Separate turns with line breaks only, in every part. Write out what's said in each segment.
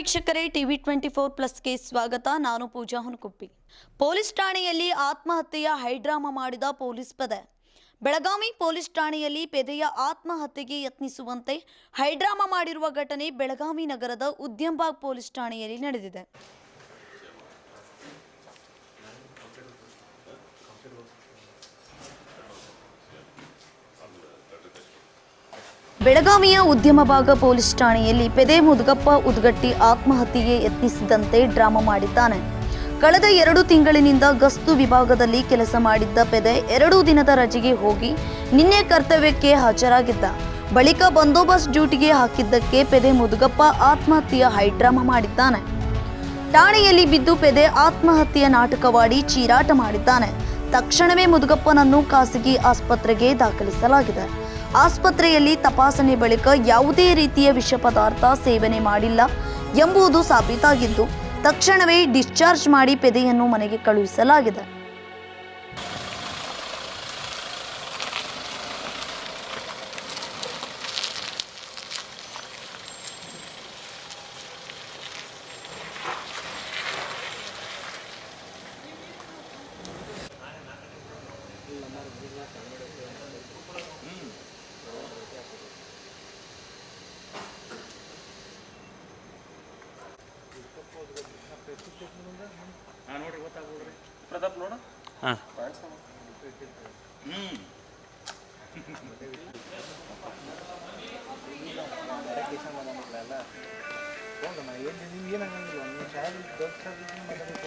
ವೀಕ್ಷಕರೇ, TV twenty four ಪ್ಲಸ್ಗೆ ಸ್ವಾಗತ. ನಾನು ಪೂಜಾ ಹುನಕುಪ್ಪಿ ಪೊಲೀಸ್ ಠಾಣೆಯಲ್ಲಿ ಆತ್ಮಹತ್ಯೆಯ ಹೈಡ್ರಾಮಾ ಮಾಡಿದ ಪೊಲೀಸ್ ಪದೆ. ಬೆಳಗಾವಿ ಪೊಲೀಸ್ ಠಾಣೆಯಲ್ಲಿ ಪೆದೆಯ ಆತ್ಮಹತ್ಯೆಗೆ ಯತ್ನಿಸುವಂತೆ ಹೈಡ್ರಾಮಾ ಮಾಡಿರುವ ಘಟನೆ ಬೆಳಗಾವಿ ನಗರದ ಉದ್ಯಂಬಾಗ್ ಪೊಲೀಸ್ ಠಾಣೆಯಲ್ಲಿ ನಡೆದಿದೆ. ಬೆಳಗಾವಿಯ ಉದ್ಯಮ ಭಾಗ ಪೊಲೀಸ್ ಠಾಣೆಯಲ್ಲಿ ಪೆದೆ ಮುದುಗಪ್ಪ ಉದ್ಗಟ್ಟಿ ಆತ್ಮಹತ್ಯೆಗೆ ಯತ್ನಿಸಿದಂತೆ ಡ್ರಾಮಾ ಮಾಡಿದ್ದಾನೆ. ಕಳೆದ ಎರಡು ತಿಂಗಳಿನಿಂದ ಗಸ್ತು ವಿಭಾಗದಲ್ಲಿ ಕೆಲಸ ಮಾಡಿದ್ದ ಪೆದೆ ಎರಡು ದಿನದ ರಜೆಗೆ ಹೋಗಿ ನಿನ್ನೆ ಕರ್ತವ್ಯಕ್ಕೆ ಹಾಜರಾಗಿದ್ದ. ಬಳಿಕ ಬಂದೋಬಸ್ತ್ ಡ್ಯೂಟಿಗೆ ಹಾಕಿದ್ದಕ್ಕೆ ಪೆದೆ ಮುದುಗಪ್ಪ ಆತ್ಮಹತ್ಯೆಯ ಹೈಡ್ರಾಮಾ ಮಾಡಿದ್ದಾನೆ. ಠಾಣೆಯಲ್ಲಿ ಬಿದ್ದು ಪೆದೆ ಆತ್ಮಹತ್ಯೆಯ ನಾಟಕವಾಡಿ ಚೀರಾಟ ಮಾಡಿದ್ದಾನೆ. ತಕ್ಷಣವೇ ಮುದುಗಪ್ಪನನ್ನು ಖಾಸಗಿ ಆಸ್ಪತ್ರೆಗೆ ದಾಖಲಿಸಲಾಗಿದೆ. ಆಸ್ಪತ್ರೆಯಲ್ಲಿ ತಪಾಸಣೆ ಬಳಿಕ ಯಾವುದೇ ರೀತಿಯ ವಿಷ ಪದಾರ್ಥ ಸೇವನೆ ಮಾಡಿಲ್ಲ ಎಂಬುದು ಸಾಬೀತಾಗಿದ್ದು, ತಕ್ಷಣವೇ ಡಿಸ್ಚಾರ್ಜ್ ಮಾಡಿ ಪೆದೆಯನ್ನು ಮನೆಗೆ ಕಳುಹಿಸಲಾಗಿದೆ
ಹಾಂ ನೋಡ್ರಿ ಪ್ರತಾಪ್ ನೋಡ
ಹಾಂ.
ಹ್ಞೂ ನಮ್ಮ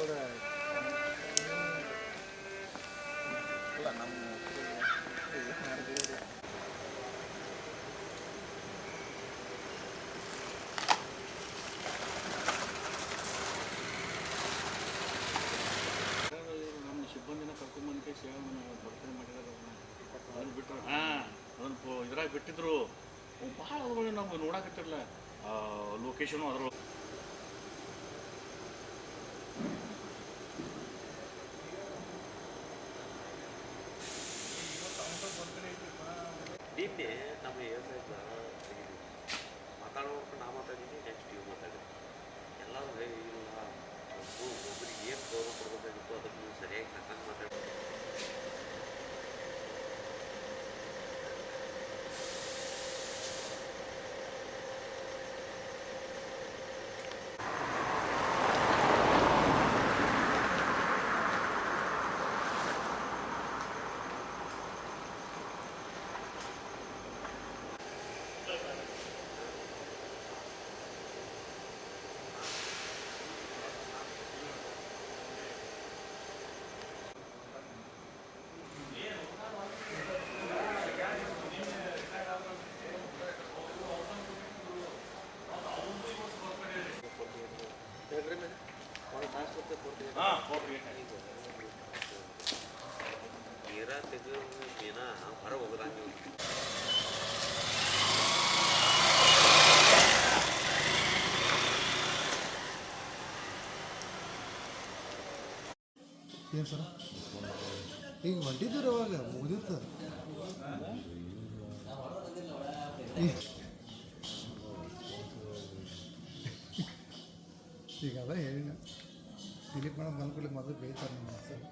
ಬಿಟ್ಟಿದ್ರು. ಅವು ಭಾಳ ಅದ್ರೊಳಗೆ ನಾವು ನೋಡಕತ್ತಿರಲ್ಲ ಲೊಕೇಶನು ಅದ್ರ
ಪಿ ನಮ್ಮ ನೀರ ತೆಗೆದು ಏನ ಹೊರಗೆ
ಏನು ಸರ? ಈಗ ಹೊಂಟಿದ್ದೀರ ಅವಾಗ ಮುಗಿದಿತ್ತು ಈಗ ಅದೇ ಹೇಳಿ ಡಿಲೀಟ್ ಮಾಡೋದು ಬಂದ್ಕೊಳ್ಳಿ ಮೊದಲು ಬೇಯ್ತಾರೆ ನಮ್ಮ ಸರ್